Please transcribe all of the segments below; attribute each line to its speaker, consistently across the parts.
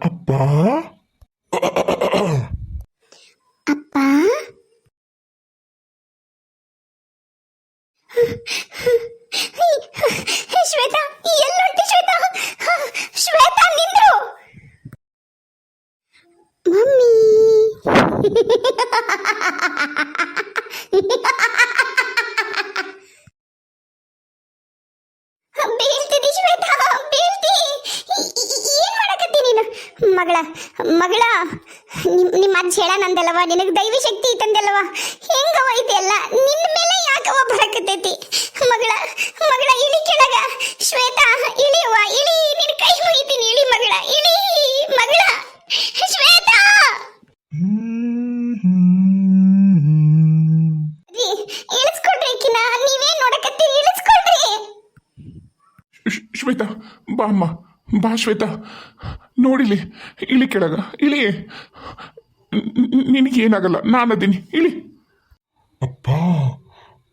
Speaker 1: ಅಪ್ಪ
Speaker 2: ಅಪ್ಪ ಶ್ವೇತಾ ಎಲ್ಲೊಂಟಿ ಶ್ವೇತಾ ಶ್ವೇತಾ ನಿಂದ್ರು ಮಮ್ಮಿ ಬೀಳ್ತಿದಿ ಶ್ವೇತಾ ಬೀಳ್ತಿ ಈ- ಈ- ಏನ್ ಮಾಡಕತ್ತಿ ನೀನು ಮಗಳ ಮಗಳ, ನಿಮ್, ನಿಮ್ಮ ಅಜ್ಜಿ ಹೇಳನಂದಲ್ಲವ ನಿನಗೆ ದೈವಿ ಶಕ್ತಿ ಇತ್ತಂದಲ್ಲವ ಹೆಂಗವ ಇದೆಲ್ಲ? ನಿನ್ನ ಮೇಲೆ ಯಾಕವ ಬರಕತೈತಿ ಮಗಳ ಮಗಳ, ಇಳಿ ಕೆಳಗ, ಶ್ವೇತಾ ಇಳಿಯವ್ವ ಇಳಿ ನಿನ್ನ ಕೈ ಮುಗಿತೀನಿ, ಇಳಿ ಮಗಳ ಇಳಿ ಮಗಳ, ಶ್ವೇತಾ! ಇಳಿಸ್ಕೊಡ್ರಿ ನೀವೇನ್ ನೋಡಕತ್ತೀರಿ? ಇಳಿಸ್ಕೊಡ್ರಿ!
Speaker 1: ಶ್ವೇತಾ, ಬಾ ಅಮ್ಮ, ಬಾ ಶ್ವೇತಾ. ನೋಡಿಲಿ ಇಳಿ ಕೆಳಗ ಇಳಿ ನಿನಗೇನಾಗಲ್ಲ ನಾನದೀನಿ ಇಳಿ ಅಪ್ಪ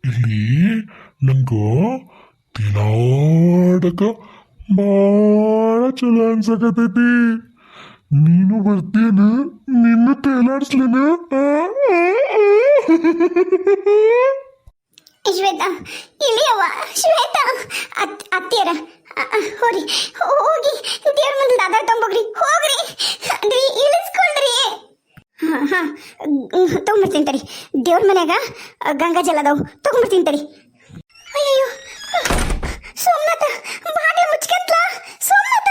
Speaker 1: ಇಲ್ಲಿ ನಂಗ ತಿಲಾಡಕ ಭಾಳ ಚಲೋ ಅನ್ಸಕತೈತಿ. ನೀನು ಬರ್ತೀನ ನಿನ್ನ ತೇಲಾಡ್ಸ್ಲೇನ?
Speaker 2: ಶ್ವೇತಾ ಇಳಿಯವ್ವ ಶ್ವೇತಾ ಅತ್ ಅತ್ತಿಯರ. ಹೋರಿ ಹೋಗಿ. ದೇವ್ರ ಮುಂದೆ ದಾದಾ ತೊಂಬೋಗ್ರಿ ಹೋಗ್ರಿ. ಅದ್ರಿ ಇಳಿಸ್ಕೊಳ್ರಿ ಹಾ ತೊಗೊಂಬರ್ತೀನಿ ತಡಿ. ದೇವ್ರ ಮನ್ಯಾಗ ಗಂಗಾ ಜಲ ಅದಾವು. ತೊಗೊಂಬರ್ತೀನಿ ತಡಿ. ಅಯ್ಯಯ್ಯೋ. ಸೋಮನಾಥ ಬಾಗಿಲು ಮುಚ್ಕಂತ್ಲಾ? ಸೋಮನಾಥ.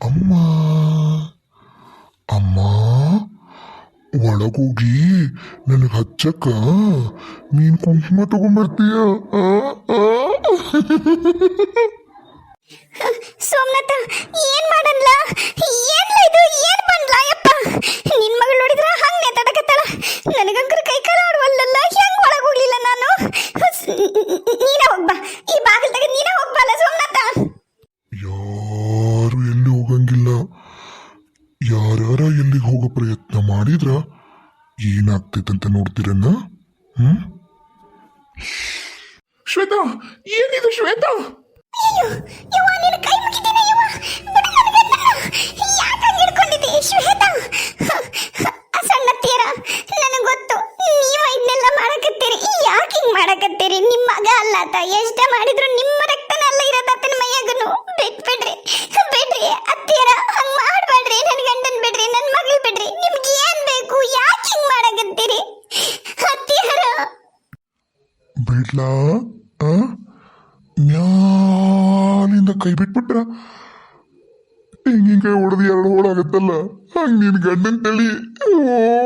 Speaker 1: ಅಮ್ಮ ಅಮ್ಮ, ಒಳಗೋಗಿ ನನಗೆ ಹಚ್ಚಕ್ಕ ನೀನ್ ಕುಂಕುಮ ತಗೊಂಬರ್ತೀಯ?
Speaker 2: ಏನ್ ಮಾಡನ್ಲ? ಏನ್ಲ ಇದು? ಏನ್ ಬಂದ್ಲ? ಯಪ್ಪ. ನಿನ್ ಮಗಳು ನೋಡಿದ್ರ ಹಂಗೆ ತಡಕತ್ತಳ. ನನಗಂಕರ ಕೈ ಕಾಲ ಆಡುವಲ್ಲಲ್ಲ ಹೆಂಗ್ ಒಳಗ್ ಹೋಗ್ಲಿಲ್ಲ ನಾನು ನೀನ ಹೋಗ್ಬಾ ಈ ಬಾಗಿಲ್ದಾಗ ನೀನೇ ನೀನ ಹೋಗ್ಬಲ್ಲ ಸೋಮನಾಥ
Speaker 1: ಯಾರು ಎಲ್ಲಿ ಹೋಗಂಗಿಲ್ಲ. ಯಾರ್ಯಾರ ಎಲ್ಲಿಗೆ ಹೋಗೋ ಪ್ರಯತ್ನ ಮಾಡಿದ್ರ ಏನಾಗ್ತೈತಂತ ನೋಡ್ತೀರನ್ನ ಹ್ಮ್? ಶ್ವೇತಾ ಏನಿದು ಶ್ವೇತಾ?
Speaker 2: ಅಯ್ಯೋ ಯವ್ವ ನಿನ್ನ ಕೈ ಮುಗಿತೀನಿ. ಹಿಡ್ಕೊಂಡಿದ್ದಿ. ಶ್ವೇತಾ. ಆ ಸಣ್ಣತ್ತಿಯರ, ನನಗೆ ಗೊತ್ತು, ನೀವು ಇದನ್ನೆಲ್ಲ ಮಾಡಕತ್ತೀರಿ. ಯಾಕೆ ಹಿಂಗ್ ಮಾಡಕತ್ತೀರಿ? ನಿಮ್ಮ ಮಗ ಅಲ್ಲ ಆತ ಎಷ್ಟ ಮಾಡಿದ್ರು ನಿಮ್ಮ ರಕ್ತನ ಅಲ್ಲ ಇರೋದು ಆತನ ಮೈಯಾಗನು ಬಿಟ್ಬಿಡ್ರಿ ಬಿಡ್ರಿ ಅತ್ತಿಯರ, ಹಂಗೆ ಮಾಡಬೇಡ್ರಿ. ನನ್ನ ಗಂಡನ ಬಿಡ್ರಿ ನನ್ನ ಮಗಳು ಬಿಡ್ರಿ. ನಿಮ್ಗೆ ಏನ್ ಬೇಕು? ಯಾಕೆ ಹಿಂಗ್ ಮಾಡಕತ್ತೀರಿ? ಅತ್ತೀರ
Speaker 1: ಬಿಡ್ಲಾ? ಮ್ಯಾಲಿಂದ ಕೈ ಬಿಟ್ಬಿಟ್ರ? ತೆಂಗಿನಕಾಯಿ ಹೊಡೆದು ಎರಡು ಹೋಳಾಗತ್ತಲ್ಲ ಹಂಗ ನಿನ್ ಗಂಡನ್ ತಳಿ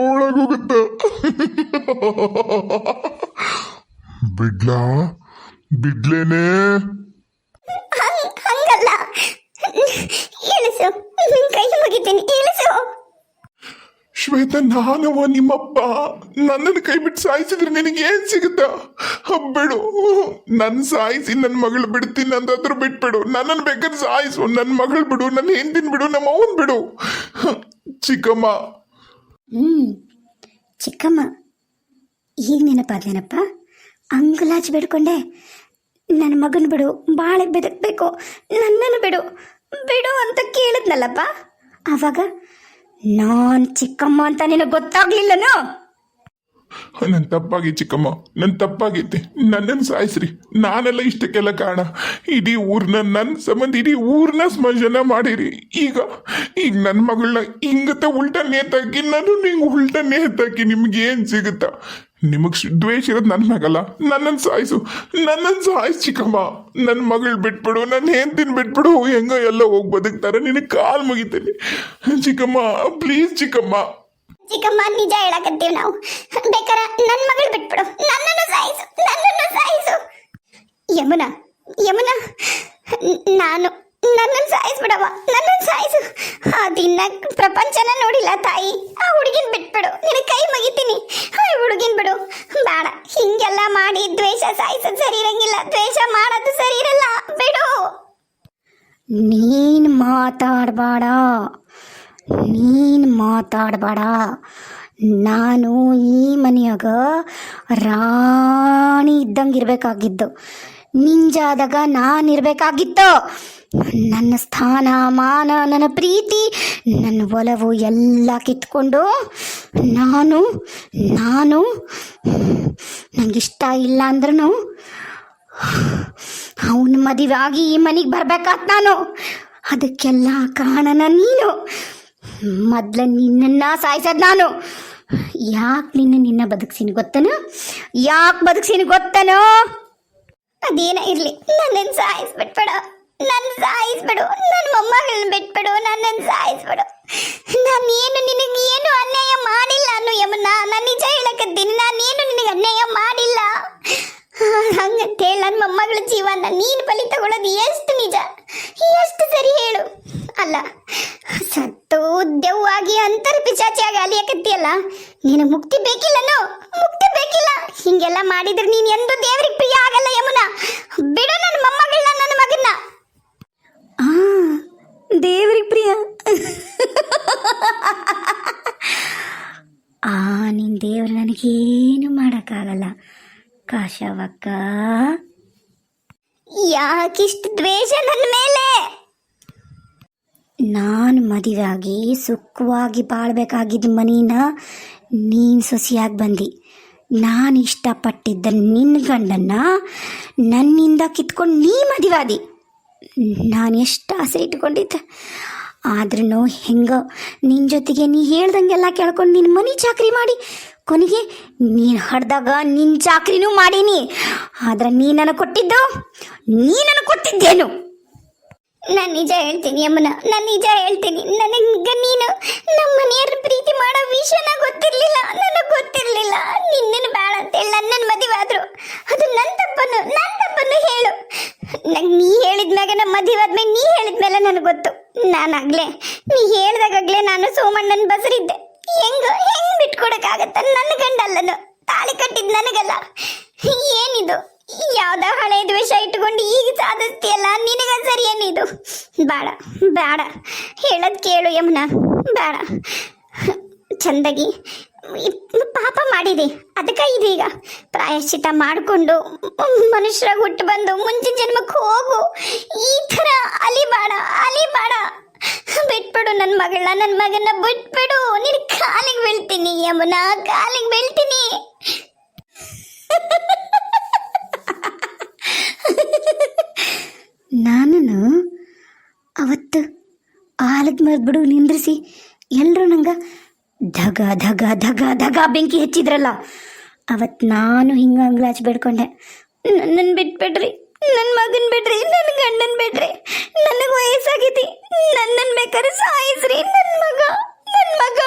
Speaker 1: ಒಳಗೋಗತ್ತ ಬಿಡ್ಲಾ ಬಿಡ್ಲೇನೆ
Speaker 2: ಹಂಗ್ ಹಂಗಲ್ಲ ಇಳಿಸು ನಿನ್ ಕೈ ಮುಗಿತೀನಿ ಇಳಿಸು
Speaker 1: ಶ್ವೇತ ನಾನವ ನಿಮ್ಮಪ್ಪ. ನನ್ನನ್ನು ಕೈ ಬಿಟ್ಟು ಸಾಯಿಸಿದ್ರೆ ನಿನಗೆ ಏನ್ ಸಿಗುತ್ತ? ಬಿಡು ನನ್ನ ಸಾಯಿಸಿ ನನ್ನ ಮಗಳು ಬಿಡ್ತೀನಿ ಅಂದಾದ್ರೂ ಬಿಟ್ಬಿಡು. ನನ್ನನ್ನು ಬೇಕಾದ್ರೆ ಸಾಯಿಸು. ನನ್ನ ಮಗಳು ಬಿಡು, ನನ್ನ ಹೆಂಡತಿನ ಬಿಡು, ನಮ್ಮ ಅವನ್ ಬಿಡು. ಚಿಕ್ಕಮ್ಮ.
Speaker 2: ಹ್ಮ್. ಚಿಕ್ಕಮ್ಮ, ಈಗ ನೆನಪಾದ್ಲೇನಪ್ಪ ಅಂಗುಲಾಚಿ ಬೇಡ್ಕೊಂಡೆ. ನನ್ನ ಮಗನ ಬಿಡು, ಬಾಳೆ ಬೆದಕ್ಬೇಕು. ನನ್ನನ್ನು ಬಿಡು. ಬಿಡು ಅಂತ ಕೇಳಿದ್ನಲ್ಲಪ್ಪ? ಆವಾಗ ನಾನ್ ಚಿಕ್ಕಮ್ಮ ಅಂತ ನಿನಗೆ ಗೊತ್ತಾಗ್ಲಿಲ್ಲನೋ?
Speaker 1: ನನ್ನ ತಪ್ಪಾಗಿ ಚಿಕ್ಕಮ್ಮ, ನನ್ ತಪ್ಪಾಗೈತೆ. ನನ್ನನ್ನು ಸಾಯಿಸ್ರಿ. ನಾನೆಲ್ಲ ಇಷ್ಟಕ್ಕೆಲ್ಲ ಕಾರಣ. ಇಡೀ ಊರ್ನ ನನ್ನ ಸಂಬಂಧ, ಇಡೀ ಊರ್ನ ಸ್ಮಶನ ಮಾಡಿರಿ. ಈಗ ಈಗ ನನ್ನ ಮಗಳನ್ನ ಹಿಂಗತ್ತ ಉಲ್ಟಾ ನೇತಾಕಿ ನಾನು ನಿಂಗೆ ಉಲ್ಟಾ ನೇತಾಕಿ ನಿಮ್ಗೆ ಏನು ಸಿಗುತ್ತಾ? ನಿಮಗೆ ದ್ವೇಷ ಇರೋದು ನನ್ನ ಮಗಲ್ಲ ನನ್ನನ್ನು ಸಾಯಿಸು. ನನ್ನನ್ನು ಸಾಯಿಸು ಚಿಕ್ಕಮ್ಮ. ನನ್ನ ಮಗಳು ಬಿಟ್ಬಿಡು ನನ್ನ ಹೆಂಡತಿನ ಬಿಟ್ಬಿಡು, ಹೆಂಗ ಎಲ್ಲ ಹೋಗಿ ಬದುಕ್ತಾರೆ. ನಿನಗೆ ಕಾಲು ಮುಗಿತೀನಿ. ಚಿಕ್ಕಮ್ಮ, ಪ್ಲೀಸ್ ಚಿಕ್ಕಮ್ಮ.
Speaker 2: ಚಿಕ್ಕಮ್ಮ, ನಿಜ ಹೇಳಕತ್ತೀವಿ ನಾವು. ಬೇಕಾರ ನನ್ನ ಮಗಳು ಬಿಟ್ಬಿಡು. ನನ್ನನ್ನು ಸಾಯಿಸು. ನನ್ನನ್ನು ಸಾಯಿಸು. ಯಮುನಾ ಯಮುನಾ. ನಾನು ನನ್ನನ್ನು ಸಾಯಿಸ್ಬಿಡವ ನನ್ನನ್ನು ಸಾಯಿಸು. ಆ ದಿನ ಪ್ರಪಂಚನ ನೋಡಿಲ್ಲ ತಾಯಿ. ಆ ಹುಡುಗಿನ ಬಿಟ್ಬಿಡು, ನಿನ್ನ ಕೈ ಮುಗಿತೀನಿ. ಆ ಹುಡುಗಿನ ಬಿಡು. ಬೇಡ, ಹಿಂಗೆಲ್ಲ ಮಾಡಿ ದ್ವೇಷ ಸಾಯಿಸೋದು ಸರಿ ಇರಂಗಿಲ್ಲ. ದ್ವೇಷ ಮಾಡೋದು ಸರಿ ಇರಲ್ಲ. ಬಿಡು. ನೀನು ಮಾತಾಡಬೇಡ. ನೀನು ಮಾತಾಡಬೇಡ. ನಾನು ಈ ಮನೆಯಾಗ ರಾಣಿ ಇದ್ದಂಗೆ ಇರಬೇಕಾಗಿದ್ದು.
Speaker 3: ನಿಂಜಾದಾಗ ನಾನಿರಬೇಕಾಗಿತ್ತು? ನನ್ನ ಸ್ಥಾನ, ಮಾನ, ನನ್ನ ಪ್ರೀತಿ, ನನ್ನ ಒಲವು ಎಲ್ಲ ಕಿತ್ಕೊಂಡು ನಾನು ನಾನು ನನಗಿಷ್ಟ ಇಲ್ಲ ಅಂದ್ರೂ ಅವನ ಮದುವೆ ಆಗಿ ಈ ಮನೆಗೆ ಬರ್ಬೇಕಾತ್ ನಾನು. ಅದಕ್ಕೆಲ್ಲ ಕಾರಣನ ನೀನು. ಮೊದ್ಲ ನಿನ್ನನ್ನ ಸಾಯಿಸದ ನಾನು. ಯಾಕೆ ನಿನ್ನ ನಿನ್ನ ಬದುಕ್ಸಿನ ಗೊತ್ತನ? ಯಾಕೆ ಬದುಕ್ಸಿನ ಗೊತ್ತನೋ? ಅದೇನ ಇರ್ಲಿ ನನ್ನನ್ನು ಸಾಯಿಸ್ಬಿಟ್ಬೇಡ ನನ್ನ ಸಾಯಿಸ್ಬಿಡು ನನ್ನ ಮೊಮ್ಮಗಳನ್ನ ಬಿಟ್ಬಿಡು ನನ್ನನ್ನು ಸಾಯಿಸ್ಬಿಡು. ನಾನು ಏನು ನಿನಗೆ ಏನು ಅನ್ಯಾಯ ಮಾಡಿಲ್ಲ ಅನ್ನು ಯಮನ, ನಾನು ನಿಜ ಹೇಳಕತ್ತೀನಿ ನಾನೇನು ನಿನಗೆ ಅನ್ಯಾಯ ಮಾಡಿಲ್ಲ. ಹಾಗಂತ ಹೇಳಿ ನನ್ನ ಮೊಮ್ಮಗಳ ಜೀವನ, ನೀನು ಬಲಿ ತಗೊಳ್ಳೋದು ಎಷ್ಟು ನಿಜ? ಎಷ್ಟು ಸರಿ ಹೇಳು. ಅಲ್ಲ ಸತ್ತು ದೆವ್ವಾಗಿ ಅಂತರ್ ಪಿಚಾಚಿಯಾಗಿ ಅಲಿಯಕತ್ತಿಯಲ್ಲ ನೀನು ಮುಕ್ತಿ ಬೇಕಿಲ್ಲನೋ ಮುಕ್ತಿ ಬೇಕಿಲ್ಲ. ಹಿಂಗೆಲ್ಲ ಮಾಡಿದ್ರೆ ನೀನು ಎಂದು ದೇವ್ರಿಗೆ ಪ್ರಿಯ ಆಗಲ್ಲ ಯಮುನ. ಬಿಡು ನನ್ನ ಮೊಮ್ಮಗಳನ್ನ ನನ್ನ ಮಗನ್ನ. ಆ ದೇವ್ರಿಗೆ ಪ್ರಿಯ. ಆ ನಿನ್ ದೇವ್ರು ನನಗೇನು ಮಾಡೋಕ್ಕಾಗಲ್ಲ. ಕಾಶವಕ್ಕ. ಯಾಕಿಷ್ಟು ದ್ವೇಷ ನನ್ನ ಮೇಲೆ? ನಾನು ಮದುವೆಯಾಗಿ ಸುಖವಾಗಿ ಬಾಳ್ಬೇಕಾಗಿದ್ದ ಮನೀನ ನೀನು ಸೊಸಿಯಾಗಿ ಬಂದಿ. ನಾನು ಇಷ್ಟಪಟ್ಟಿದ್ದ ನಿನ್ನ ಗಂಡನ್ನ ನನ್ನಿಂದ ಕಿತ್ಕೊಂಡು ನೀ ಮದುವಾದಿ ನಾನು ಎಷ್ಟು ಆಸೆ ಇಟ್ಕೊಂಡಿದ್ದೆ. ಆದ್ರೂ ಹೆಂಗೋ ನಿನ್ನ ಜೊತೆಗೆ ನೀ ಹೇಳ್ದಂಗೆಲ್ಲ ಕೇಳ್ಕೊಂಡು ನಿನ್ನ ಮನೆ ಚಾಕ್ರಿ ಮಾಡಿ, ಕೊನೆಗೆ ನೀನು ಹಡ್ದಾಗ ನಿನ್ನ ಚಾಕ್ರಿನೂ ಮಾಡೀನಿ. ಆದ್ರೆ ನೀನನ್ನು ಕೊಟ್ಟಿದ್ದು, ನೀ ನನಗೆ ಕೊಟ್ಟಿದ್ದೇನು? ನಾನು ನಿಜ ಹೇಳ್ತೀನಿ ಅಮ್ಮನ, ನಾನು ನಿಜ ಹೇಳ್ತೀನಿ. ನನಗೆ ನೀನು ನಮ್ಮ ಮನೆಯವ್ರ ಪ್ರೀತಿ ಮಾಡೋ ವಿಷಯನ ಗೊತ್ತಿರಲಿಲ್ಲ, ನನಗೆ ಗೊತ್ತಿರಲಿಲ್ಲ. ನಿನ್ನನ್ನು ಬೇಡ ಅಂತೇಳಿ ನನ್ನನ್ನು ಮದುವೆ ಆದರು. ಅದು ನನ್ನ ತಪ್ಪನ್ನು ನನ್ನ ತಪ್ಪನ್ನು ಹೇಳು. ನಂಗೆ ನೀ ಹೇಳಿದ್ಮ್ಯಾಗ ನಮ್ಮ ಮದುವೆ ಆದ್ಮೇಲೆ ನೀ ಹೇಳಿದ್ಮೇಲೆ ನನಗೆ ಗೊತ್ತು. ನಾನಾಗಲೇ ನೀ ಹೇಳ್ದಾಗಲೇ ನಾನು ಸೋಮಣ್ಣನ ಬಸರಿದ್ದೆ. ಹೆಂಗು, ಹೆಂಗ್ ಬಿಟ್ಕೊಡೋಕ್ಕಾಗತ್ತ ನನ್ನ ಗಂಡಲ್ಲನು? ತಾಳಿ ಕಟ್ಟಿದ್ದು ನನಗಲ್ಲ. ಏನಿದು? ಯಾವ್ದ ಹಳೆ ದ್ವೇಷ ಇಟ್ಕೊಂಡು ಈಗ ಸಾಧಿಸ್ತಿಯಲ್ಲ? ನಿನಗ ಸರಿ ಏನಿದು? ಬೇಡ ಬೇಡ. ಹೇಳದ್ ಕೇಳು ಯಮುನ, ಬೇಡ. ಚಂದಗಿ ಪಾಪ ಮಾಡಿದೆ. ಅದಕ್ಕ ಇದೀಗ. ಪ್ರಾಯಶ್ಚಿತ ಮಾಡಿಕೊಂಡು ಮನುಷ್ಯರಾಗ ಹುಟ್ಟು ಬಂದು ಮುಂಚಿನ ಜನ್ಮಕ್ಕೆ ಹೋಗು. ಈ ಥರ ಅಲಿಬೇಡ ಅಲಿಬೇಡ. ಬಿಟ್ಬಿಡು ನನ್ನ ಮಗಳನ್ನ ನನ್ನ ಮಗನ ಬಿಟ್ಬಿಡು. ನಿನ್ ಕಾಲಿಗೆ ಬೀಳ್ತೀನಿ ಯಮುನ, ಕಾಲಿಗೆ ಬೀಳ್ತೀನಿ ನಾನು ಅವತ್ತು ಆಲದ ಮರದ ಬಿಡು, ನಿಂದ್ರಿಸಿ. ಎಲ್ಲರೂ ನಂಗೆ ಧಗ ಧಗ ಧಗ ಧಗ ಬೆಂಕಿ ಹಚ್ಚಿದ್ರಲ್ಲ. ಅವತ್ತು ನಾನು ಹಿಂಗೆ ಅಂಗ್ಲಾಚ್ ಬೇಡ್ಕೊಂಡೆ. ನನ್ನನ್ನು ಬಿಟ್ಬಿಡ್ರಿ ನನ್ನ ಮಗನ್ ಬಿಡ್ರಿ ನನ್ನ ಗಂಡನ ಬಿಡ್ರಿ. ನನಗೆ ವಯಸ್ಸಾಗೈತಿ ನನ್ನನ್ನು ಬೇಕಾದ್ರೆ ಸಾಯಿಸ್ರಿ. ನನ್ನ ಮಗ ನನ್ನ ಮಗ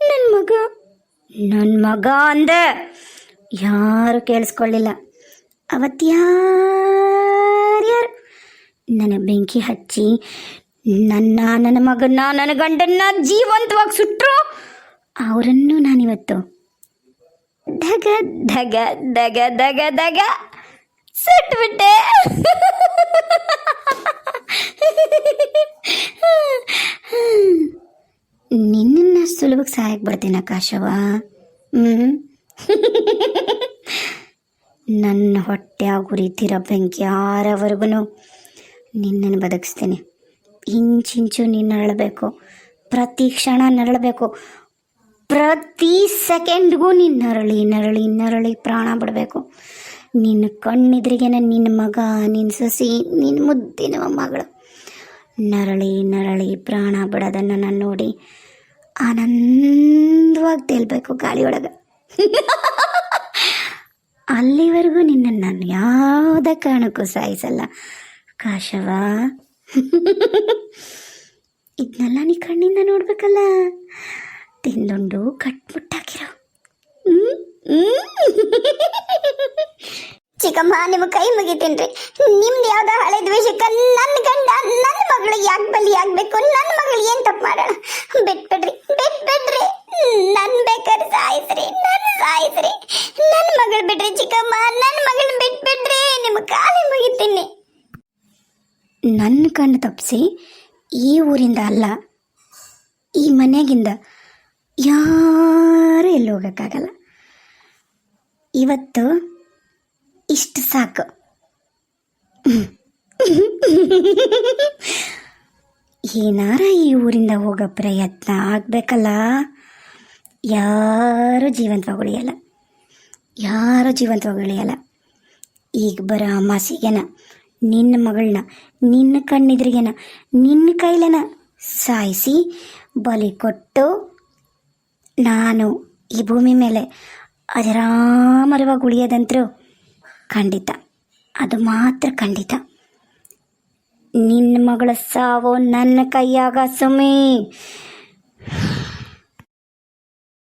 Speaker 3: ನನ್ನ ಮಗ ನನ್ನ ಮಗ ಅಂದೆ. ಯಾರು ಕೇಳಿಸ್ಕೊಳ್ಳಿಲ್ಲ. ಅವತ್ತು ಯಾರ್ಯಾರು ನನಗೆ ಬೆಂಕಿ ಹಚ್ಚಿ ನನ್ನ ನನ್ನ ಮಗನ್ನ, ನನ್ನ ಗಂಡನ್ನ ಜೀವಂತವಾಗಿ ಸುಟ್ಟರು ಅವರನ್ನು ನಾನಿವತ್ತು. ಧಗ ಧಗ ಧಗ ಧಗ ಧಗ ಸುಟ್ಬಿಟ್ಟೆ. ನಿನ್ನನ್ನು ಸುಲಭಕ್ಕೆ ಸಹಾಯಕ್ಕೆ ಬರ್ತೀನಿ ಆಕಾಶವ ಹ್ಞೂ ನನ್ನ ಹೊಟ್ಟೆ ಗುರಿತಿರೋ ಬೆಂಕಿ ಯಾರವರೆಗೂ ನಿನ್ನನ್ನು ಬದುಕಿಸ್ತೀನಿ. ಇಂಚಿಂಚು ನೀನು ನರಳಬೇಕು. ಪ್ರತಿ ಕ್ಷಣ ನರಳಬೇಕು. ಪ್ರತಿ ಸೆಕೆಂಡ್ಗೂ ನೀನು ನರಳಿ ನರಳಿ ನರಳಿ ಪ್ರಾಣ ಬಿಡಬೇಕು. ನಿನ್ನ ಕಣ್ಣಿದ್ರಿಗೆ ನಿನ್ನ ಮಗ ನಿನ್ನ ಸೊಸಿ ನಿನ್ನ ಮುದ್ದಿನ ಮಗಳು. ನರಳಿ ನರಳಿ ಪ್ರಾಣ ಬಿಡೋದನ್ನು ನಾನು ನೋಡಿ ಆನಂದವಾಗಿ ತೇಲ್ಬೇಕು ಗಾಳಿಯೊಳಗೆ. ಅಲ್ಲಿವರೆಗೂ ನಿನ್ನನ್ನು ನಾನು ಯಾವುದೇ ಕಾರಣಕ್ಕೂ ಸಾಯಿಸಲ್ಲ. ಕಾಶವ. ಇದನ್ನೆಲ್ಲ ನೀ ಕಣ್ಣಿಂದ ನೋಡ್ಬೇಕಲ್ಲ? ತಿಂದುಂಡು ಕಟ್ಬಿಟ್ಟಾಕಿರೋ ಚಿಕ್ಕಮ್ಮ, ನಿಮ್ಮ ಕೈ ಮುಗಿತೀನ್ರಿ ನಿಮ್ದು ಯಾವ್ದ ಹಳೆ ದ್ವೇಷಕ್ಕ ನನ್ನ ಗಂಡ ನನ್ನ ಮಗಳು ಯಾಕೆ ಬಲಿ ಆಗ್ಬೇಕು? ನನ್ನ ಮಗಳು ಏನ್ ತಪ್ಪು ಮಾಡೋಣ? ಬಿಟ್ಬಿಡ್ರಿ ಬಿಟ್ಬಿಡ್ರಿ. ನನ್ ಬೇಕಾದ್ರೆ ಸಾಯಿಸ್ರಿ ನನ್ನ ಸಾಯಿಸ್ರಿ. ನನ್ನ ಮಗಳು ಬಿಡ್ರಿ ಚಿಕ್ಕಮ್ಮ ನನ್ನ ಮಗಳನ್ನ ಬಿಟ್ಬಿಡ್ರಿ ನಿಮ್ಮ ಕಾಲಿ ಮುಗಿತೀನಿ ನನ್ನ ಕಣ್ಣು ತಪ್ಪಿಸಿ ಈ ಊರಿಂದ ಅಲ್ಲ, ಈ ಮನೆಗಿಂದ ಯಾರು ಎಲ್ಲಿ ಹೋಗೋಕ್ಕಾಗಲ್ಲ. ಇವತ್ತು ಇಷ್ಟು ಸಾಕು. ಏನಾರ ಈ ಊರಿಂದ ಹೋಗೋ ಪ್ರಯತ್ನ ಆಗಬೇಕಲ್ಲ? ಯಾರು ಜೀವಂತವಾಗಿ ಉಳಿಯಲ್ಲ. ಯಾರು ಜೀವಂತವಾಗಿ ಉಳಿಯಲ್ಲ. ಈಗ ಬರೋ ಅಮಾಸಿಗೆನ, ನಿನ್ನ ಮಗಳನ್ನ ನಿನ್ನ ಕಣ್ಣಿದ್ರಿಗೆನ, ನಿನ್ನ ಕೈಲನ ಸಾಯಿಸಿ ಬಲಿ ಕೊಟ್ಟು ನಾನು ಈ ಭೂಮಿ ಮೇಲೆ ಅಜರಾಮರವಾಗಿ ಉಳಿಯೋದಂತರೂ ಖಂಡಿತ. ಅದು ಮಾತ್ರ ಖಂಡಿತ. ನಿನ್ನ ಮಗಳ ಸಾವು ನನ್ನ ಕೈಯಾಗ ಸುಮಿ.